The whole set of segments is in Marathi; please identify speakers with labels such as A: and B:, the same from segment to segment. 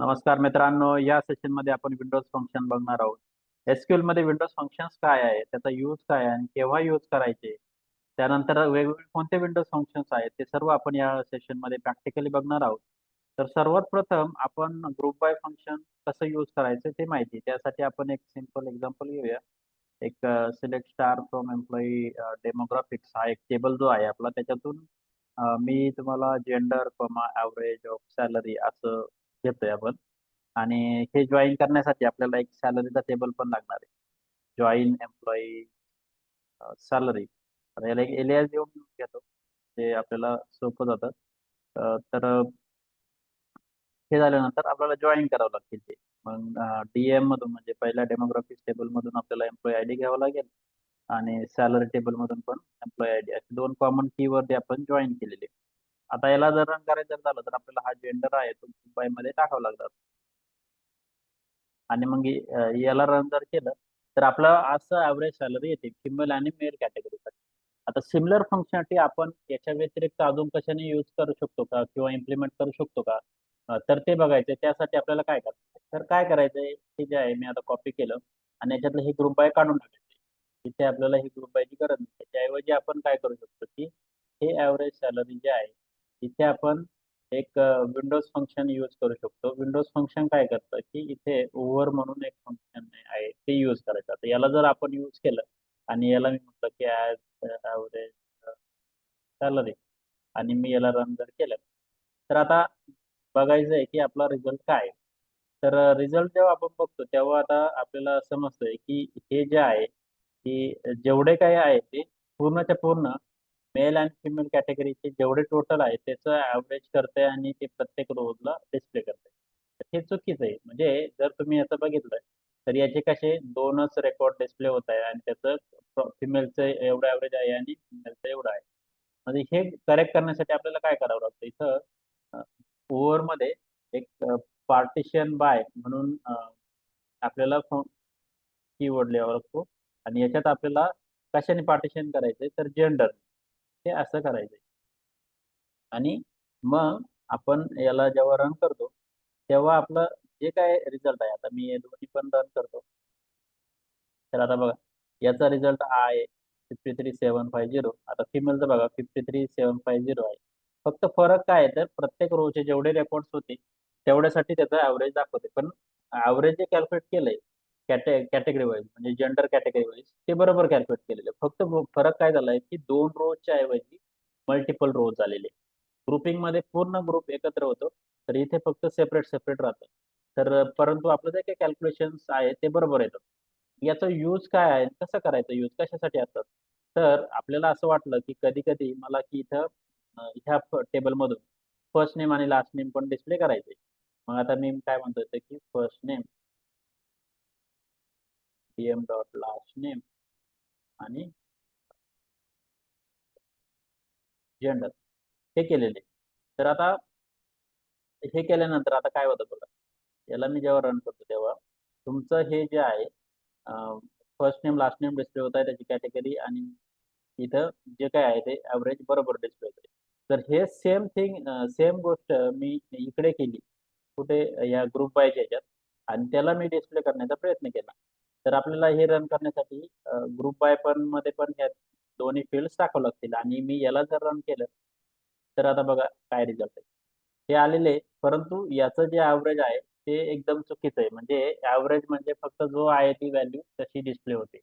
A: नमस्कार मित्रांनो या सेशनमध्ये आपण विंडोज फंक्शन बघणार आहोत. एसक्यूएलमध्ये विंडोज फंक्शन्स काय आहे त्याचा यूज काय आहे आणि केव्हा यूज करायचे त्यानंतर वेगवेगळे कोणते विंडोज फंक्शन्स आहेत ते सर्व आपण या सेशनमध्ये प्रॅक्टिकली बघणार आहोत. तर सर्वात प्रथम आपण ग्रुप बाय फंक्शन कसं यूज करायचं ते माहिती त्यासाठी आपण एक सिंपल एक्झाम्पल घेऊया. एक select star from employee demographics हा एक टेबल जो आहे आपला त्याच्यातून मी तुम्हाला जेंडर कमा ॲव्हरेज ऑफ सॅलरी असं घेतोय आपण. आणि हे जॉईन करण्यासाठी आपल्याला एक सॅलरीचा टेबल पण लागणार आहे. जॉईन एम्प्लॉई सॅलरी तर याला एक एलियास देऊन घेतो. ते आपल्याला सोपं जातं. तर हे झाल्यानंतर आपल्याला जॉईन करावं लागतील ते. मग डीएम मधून म्हणजे पहिल्या डेमोग्राफिक्स टेबल मधून आपल्याला एम्प्लॉई आय डी घ्यावं लागेल. आणि सॅलरी टेबल मधून पण एम्प्लॉई आय डी असे दोन कॉमन कीवरती आपण जॉईन केलेले. आता याला जर रन करायचं झालं तर आपल्याला हा जेंडर आहे तो बायमध्ये टाकावा लागतात आणि मग याला रन जर केलं तर आपलं असं ॲव्हरेज सॅलरी येते फिमेल आणि मेल कॅटेगरीसाठी आता सिमिलर फंक्शनॅलिटी आपण याच्या व्यतिरिक्त अजून कशाने यूज करू शकतो का किंवा इम्प्लिमेंट करू शकतो का? तर ते बघायचं त्यासाठी आपल्याला काय करायचं तर काय करायचंय? हे जे आहे मी आता कॉपी केलं आणि याच्यातलं हे ग्रुप बाय काढून टाकायचे इथे आपल्याला ही ग्रुप बायची गरज नाही. त्याऐवजी आपण काय करू शकतो की हे ॲव्हरेज सॅलरी जे आहे इथे आपण एक विंडोज फंक्शन यूज करू शकतो. विंडोज फंक्शन काय करतं की इथे ओव्हर म्हणून एक फंक्शन आहे ते यूज करायचं. आता याला जर आपण यूज केलं आणि याला मी म्हटलं की ॲज ॲव्हरेज सॅलरी आणि मी याला रन जर केलं तर आता बघायचं आहे की आपला रिझल्ट काय आहे. तर रिझल्ट जेव्हा आपण बघतो तेव्हा आता आपल्याला समजतंय की हे जे आहे की जेवढे काही आहे ते पूर्णच्या पूर्ण मेल आणि फिमेल कॅटेगरीचे जेवढे टोटल आहे त्याचं ॲव्हरेज करते आणि ते प्रत्येक रोजला डिस्प्ले करते तर हे चुकीचं आहे. म्हणजे जर तुम्ही याचं बघितलं तर याचे कसे दोनच रेकॉर्ड डिस्प्ले होत आहे आणि त्याचं फिमेलचं एवढं ॲव्हरेज आहे आणि फिमेलचं एवढं आहे. म्हणजे हे करेक्ट करण्यासाठी आपल्याला काय करावं लागतं? इथं ओव्हरमध्ये एक पार्टिशन बाय म्हणून आपल्याला आपल्याला कीवर्ड लिहावा लागतो. आणि याच्यात आपल्याला कशाने पार्टिशन करायचंय? तर जेंडर हे असं करायचंय. आणि मग आपण याला जेव्हा रन करतो तेव्हा आपलं जे काय रिझल्ट आहे आता मी हे दोन्ही पण रन करतो. तर आता बघा याचा रिझल्ट हा आहे fifty three seven five zero आता फिमेलचं बघा fifty three seven five zero आहे. फक्त फरक काय तर प्रत्येक रोचे जेवढे रेकॉर्ड्स होते तेवढ्यासाठी त्याचा ॲव्हरेज दाखवते. पण ॲव्हरेज जे कॅल्क्युलेट केलंय कॅटे कॅटेगरी वाईज म्हणजे जेंडर कॅटेगरी वाईज ते बरोबर कॅल्क्युलेट केलेले. फक्त फरक काय झालाय की दोन रोजच्या ऐवजी मल्टिपल रोज झालेले. ग्रुपिंगमध्ये पूर्ण ग्रुप एकत्र होतो तर इथे फक्त सेपरेट सेपरेट राहतं. तर परंतु आपलं जे काही कॅल्क्युलेशन आहे ते बरोबर येतं. याचा यूज काय आहे कसं करायचं यूज कशासाठी असतात? तर आपल्याला असं वाटलं की कधी कधी मला की इथं ह्या टेबलमधून फर्स्ट नेम आणि लास्ट नेम पण डिस्प्ले करायचे मग आता मी काय म्हणतो की first name DM dot last name आणि जेंडर हे केलेले. तर आता हे केल्यानंतर आता काय होतं बघा. याला मी जेव्हा रन करतो तेव्हा तुमचं हे जे आहे first name last name display होत आहे त्याची कॅटेगरी आणि इथं जे काय आहे ते ॲव्हरेज बरोबर डिस्प्ले होते तर हे सेम थिंग सेम गोष्ट मी इकडे केली. कुठे या ग्रुप बायच्या ह्याच्यात. आणि त्याला मी डिस्प्ले करण्याचा प्रयत्न केला. तर आपल्याला हे रन करण्यासाठी ग्रुप बाय पण मध्ये पण ह्या दोन्ही फील्ड टाकावं लागतील. आणि मी याला जर रन केलं तर आता बघा काय रिझल्ट आहे. हे आलेले परंतु याचं जे ॲव्हरेज आहे ते एकदम चुकीचं आहे. म्हणजे ॲव्हरेज म्हणजे फक्त जो आहे ती व्हॅल्यू तशी डिस्प्ले होते.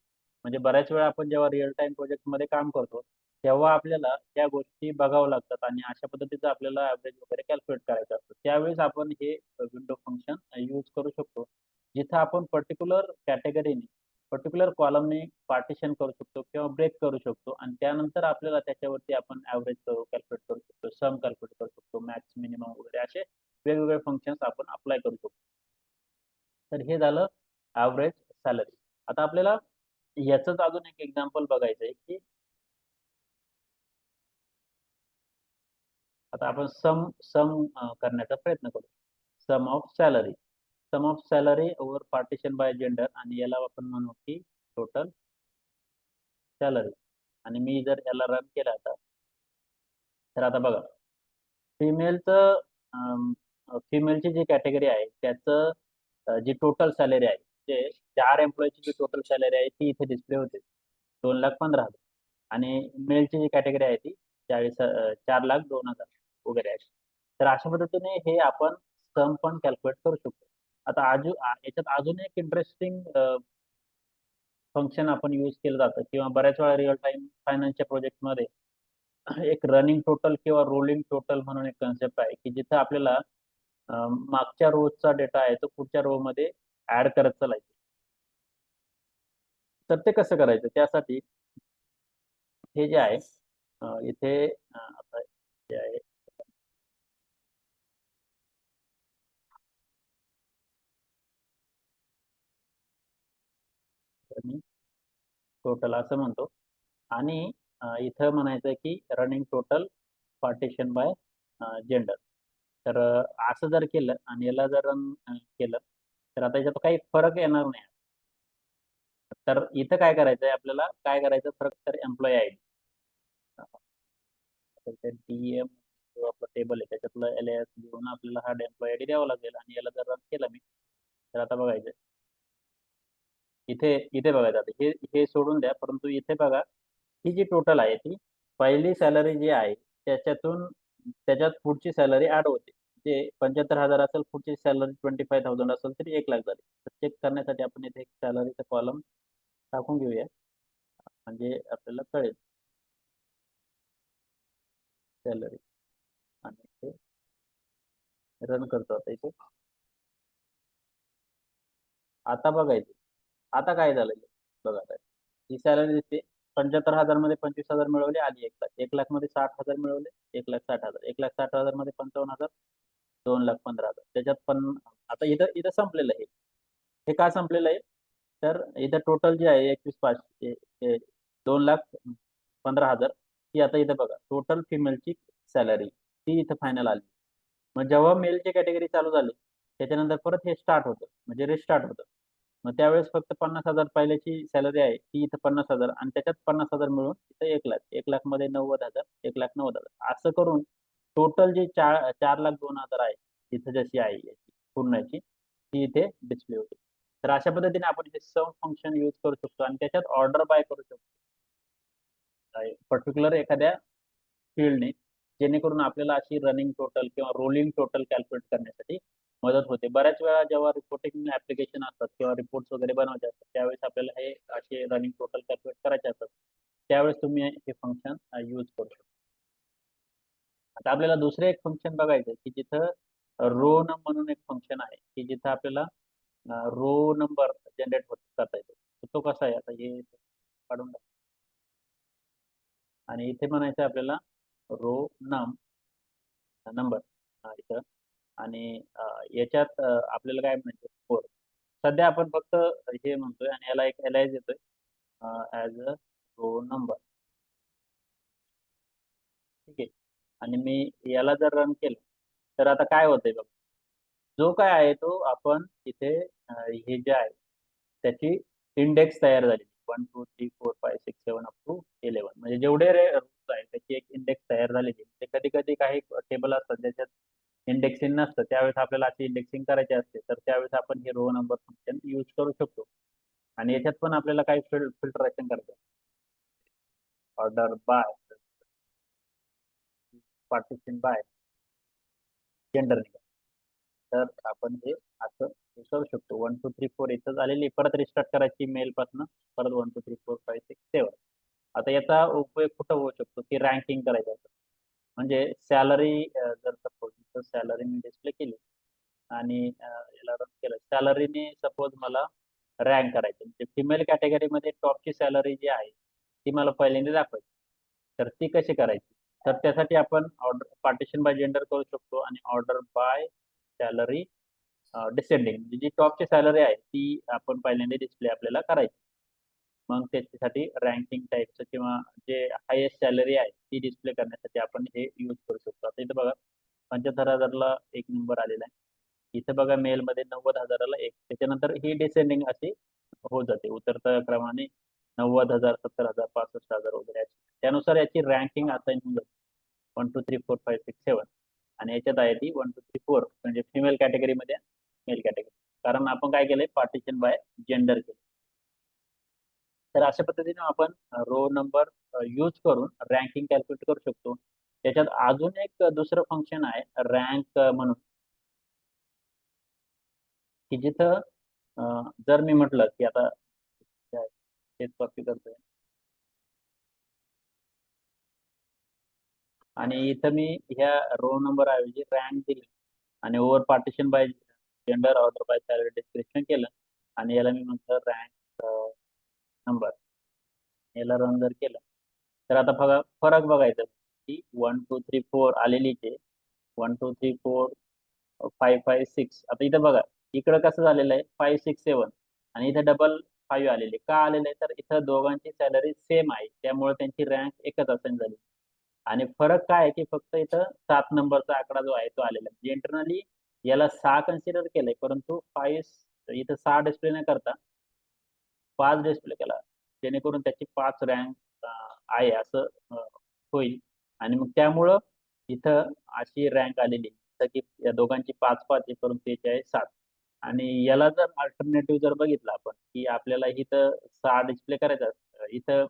A: म्हणजे बऱ्याच वेळा आपण जेव्हा रिअल टाइम प्रोजेक्टमध्ये काम करतो तेव्हा आपल्याला त्या गोष्टी बघाव्या लागतात. आणि अशा पद्धतीचं आपल्याला ॲव्हरेज वगैरे कॅल्क्युलेट करायचं असतं. त्यावेळेस आपण हे विंडो फंक्शन यूज करू शकतो. इथं आपण पर्टिक्युलर कॅटेगरीने पर्टिक्युलर कॉलमने पार्टिशन करू शकतो किंवा ब्रेक करू शकतो. आणि त्यानंतर आपल्याला त्याच्यावरती आपण ॲव्हरेज करू कॅल्क्युलेट करू शकतो सम कॅल्क्युलेट करू शकतो मॅक्स मिनिमम वगैरे असे वेगवेगळे फंक्शन्स आपण अप्लाय करू शकतो. तर हे झालं ॲव्हरेज सॅलरी आता आपल्याला याचंच अजून एक एक्झाम्पल बघायचं आहे की आता आपण सम सम करण्याचा प्रयत्न करू. Sum of salary sum of salary over partition by gender आणि याला आपण म्हणू की टोटल सॅलरी आणि मी जर याला रन केला आता तर आता बघा फिमेलचं फिमेलची जी कॅटेगरी आहे त्याचं जी टोटल सॅलरी आहे जे चार एम्प्लॉईची जी टोटल सॅलरी आहे ती इथे डिस्प्ले होते. दोन लाख पंधरा हजार. आणि मेलची जी कॅटेगरी आहे ती चाळीस चार लाख दोन हजार वगैरे आहे. तर अशा पद्धतीने हे आपण सम पण कॅल्क्युलेट करू शकतो. आता अजून याच्यात अजून एक इंटरेस्टिंग फंक्शन आपण यूज केलं जातं किंवा बऱ्याच वेळा रिअल टाइम फायनान्सच्या प्रोजेक्टमध्ये एक रनिंग टोटल किंवा रोलिंग टोटल म्हणून एक कन्सेप्ट आहे की जिथं आपल्याला मागच्या रोजचा डेटा आहे तो पुढच्या रो मध्ये ऍड करत चालायचं. तर ते कसं करायचं? त्यासाठी हे जे आहे इथे आता जे आहे टोटल असं म्हणतो. आणि इथं म्हणायचं की running total partition by gender तर असं जर केलं आणि याला जर रन केलं तर आता याच्यात काही फरक येणार नाही. तर इथं काय करायचं आहे आपल्याला? काय करायचं? फरक तर employee I D D M जो आपलं टेबल आहे त्याच्यातलं एल एस घेऊन आपल्याला हा एम्प्लॉई आय डी द्यावा लागेल आणि याला जर रन केलं मी तर आता बघायचं इथे इथे बघायचं आता हे हे सोडून द्या परंतु इथे बघा ही जी टोटल आहे ती पहिली सॅलरी जी आहे त्याच्यातून त्याच्यात पुढची सॅलरी ऍड होते. जे पंच्याहत्तर हजार असेल पुढची सॅलरी ट्वेंटी फाय थाउजंड असेल तरी एक लाख झाली. तर चेक करण्यासाठी आपण इथे एक सॅलरीचा कॉलम टाकून घेऊया. म्हणजे आपल्याला कळेल. सॅलरी आणि रन करतो आता इथे. आता बघायचं. आता काय झालंय? बघा आता. ही सॅलरी दिसते. पंच्याहत्तर हजारमध्ये पंचवीस हजार मिळवले आली एक लाख. एक लाखमध्ये साठ हजार मिळवले एक लाख साठ हजार. एक लाख साठ हजारमध्ये पंचावन्न हजार दोन लाख पंधरा हजार. त्याच्यात पण आता इथं इथं संपलेलं आहे. हे का संपलेलं आहे? तर इथं टोटल जे आहे एकवीस पाचशे दोन लाख पंधरा हजार. ती आता इथं बघा. टोटल फिमेलची सॅलरी ती इथं फायनल आली. मग जेव्हा मेलची कॅटेगरी चालू झाली त्याच्यानंतर परत हे स्टार्ट होतं. म्हणजे रिस्टार्ट होतं. मग त्यावेळेस फक्त पन्नास हजार पहिल्याची सॅलरी आहे ती इथं पन्नास हजार आणि त्याच्यात पन्नास हजार मिळून इथं एक लाख एक लाखमध्ये नव्वद हजार एक लाख नव्वद हजार. असं करून टोटल जे चार चार लाख दोन हजार आहे इथं जशी आहे याची पूर्णाची ती इथे डिस्प्ले होते. तर अशा पद्धतीने आपण इथे सम फंक्शन यूज करू शकतो आणि त्याच्यात ऑर्डर बाय करू शकतो. पर्टिक्युलर एखाद्या फील्डने जेणेकरून आपल्याला अशी रनिंग टोटल किंवा रोलिंग टोटल कॅल्क्युलेट करण्यासाठी मदत होते. बऱ्याच वेळा जेव्हा रिपोर्टिंग ऍप्लिकेशन असतात किंवा रिपोर्ट्स वगैरे बनवायचे असतात त्यावेळेस आपल्याला हे असे रनिंग टोटल कॅल्क्युलेट करायचे असतात. त्यावेळेस तुम्ही हे फंक्शन यूज करू शकता. आता आपल्याला दुसरे एक फंक्शन बघायचं की जिथं रो नम म्हणून एक फंक्शन आहे की जिथं आपल्याला रो नंबर जनरेट होत करता येतो. तो कसा आहे? आता हे काढून टाक. आणि इथे म्हणायचं आपल्याला रो नम नंबर इथं. आणि याच्यात आपल्याला काय म्हणायचं फोर सध्या आपण फक्त हे म्हणतोय आणि याला एक एलाइज येतोय ॲज अ रो नंबर ठीक आहे. आणि मी याला जर रन केलं तर आता काय होतंय बघ? जो काय आहे तो आपण इथे हे जे आहे त्याची इंडेक्स तयार झाली. One two three four five six seven up to eleven म्हणजे जेवढे रे आहे त्याची एक इंडेक्स तयार झालेली ते म्हणजे कधी कधी काही टेबल असतात ज्याच्यात इंडेक्सिंग नसतं त्यावेळेस आपल्याला अशी इंडेक्सिंग करायची असते तर त्यावेळेस आपण हे रो नंबर फंक्शन यूज करू शकतो. आणि याच्यात पण आपल्याला काही फिल फिल्टरेशन करते order by partition by gender तर आपण हे असं हे करू शकतो. वन टू थ्री फोर इथं झालेली परत रिस्टार्ट करायची मेल पासून. परत one two three four five six seven आता याचा उपयोग कुठं होऊ शकतो? की रँकिंग करायचं म्हणजे सॅलरी जर सपोज तर सॅलरी मी डिस्प्ले केली आणि याला रन केलं सॅलरीने सपोज मला रँक करायचं. म्हणजे फिमेल कॅटेगरीमध्ये टॉपची सॅलरी जी आहे ती मला पहिल्यांदा दाखवायची. तर ती कशी करायची? तर त्यासाठी आपण ऑर्डर पार्टिशन बाय जेंडर करू शकतो आणि ऑर्डर बाय सॅलरी डिसेंडिंग म्हणजे जी टॉपची सॅलरी आहे ती आपण पहिल्यांदा डिस्प्ले आपल्याला करायची. मग त्याच्यासाठी रँकिंग टाईपचं किंवा जे हायेस्ट सॅलरी आहे ती डिस्प्ले करण्यासाठी आपण हे यूज करू शकतो. आता इथं बघा पंच्याहत्तर हजारला एक नंबर आलेला आहे. इथं बघा मेलमध्ये नव्वद हजाराला एक. त्याच्यानंतर ही डिसेंडिंग अशी होत जाते. उतरत्या क्रमाने नव्वद हजार सत्तर हजार पासष्ट हजार वगैरे त्यानुसार याची रँकिंग असाइन होऊन जाते. One two three four five six seven आणि याच्यात आहे ती वन टू थ्री फोर म्हणजे फिमेल कॅटेगरीमध्ये मेल कॅटेगरी कारण आपण काय केलंय? पार्टिशन बाय जेंडर केलं तर अशा पद्धतीने आपण रो नंबर यूज करून रँकिंग कॅल्क्युलेट करू शकतो. त्याच्यात अजून एक दुसरं फंक्शन आहे रँक म्हणून. की जिथं जर मी म्हटलं की आता तेच कॉपी करतोय. आणि इथं मी ह्या रो नंबर ऐवजी रँक दिली आणि over partition by gender order by salary description केलं. आणि याला मी म्हटलं रँक नंबर याला रन जर केलं तर आता बघा फरक बघायचा की वन टू थ्री फोर आलेलीच आहे one two three four five five six आता इथं बघा इकडं कसं झालेलं आहे? फाईव्ह सिक्स सेवन आणि इथं डबल फाईव्ह आलेले. का आलेलं? आहे तर इथं दोघांची सॅलरी सेम आहे. त्यामुळे त्यांची रँक एकच असेल झाली. आणि फरक काय आहे की फक्त इथं सात नंबरचा आकडा जो आहे तो आलेला आहे. इंटरनली याला सहा कन्सिडर केलंय परंतु फाईव्ह इथं सहा डिस्प्ले न करता पाच डिस्प्ले केला. जेणेकरून त्याची पाच रँक आहे असं होईल. आणि मग त्यामुळं इथं अशी रँक आलेली. की या दोघांची पाच पाच करून त्याची आहे सात. आणि याला जर अल्टरनेटिव्ह जर बघितलं आपण की आपल्याला इथं सहा डिस्प्ले करायचं असतं इथं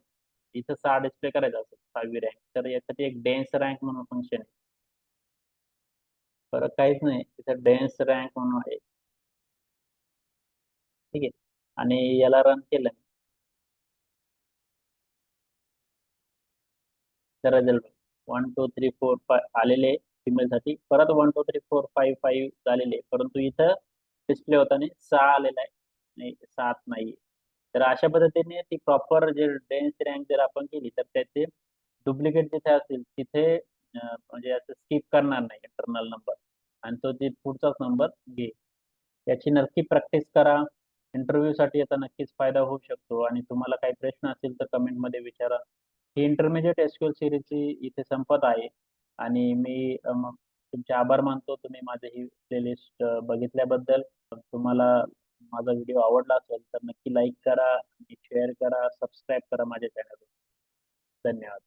A: इथं सहा डिस्प्ले करायचं असेल सहावी रँक तर यासाठी एक डेन्स रँक म्हणून फंक्शन आहे. फरक काहीच नाही. इथं डेन्स रँक म्हणून आहे. ठीक आहे. आणि याला रन केलं तर result one two three four five आलेले फिमेलसाठी परत one two three four five five झालेले. परंतु इथं डिस्प्ले होताना सहा आलेला आहे. नाही सात नाही तर अशा पद्धतीने ती प्रॉपर जे डेन्स रँक जर आपण केली तर त्याचे डुप्लिकेट जिथे असतील तिथे म्हणजे असं स्किप करणार नाही इंटरनल नंबर आणि तो जे पुढचाच नंबर घे. याची नक्की प्रॅक्टिस करा. इंटरव्ह्यूसाठी याचा नक्कीच फायदा होऊ शकतो. आणि तुम्हाला काही प्रश्न असतील तर कमेंटमध्ये विचारा. ही इंटरमिजिएट एसक्यूएल सिरीजची इथे संपत आहे. आणि मी तुमचे आभार मानतो. तुम्ही माझी ही प्लेलिस्ट बघितल्याबद्दल. तुम्हाला माझा व्हिडिओ आवडला असेल तर नक्की लाईक करा आणि शेअर करा सबस्क्राईब करा माझ्या चॅनलवर धन्यवाद.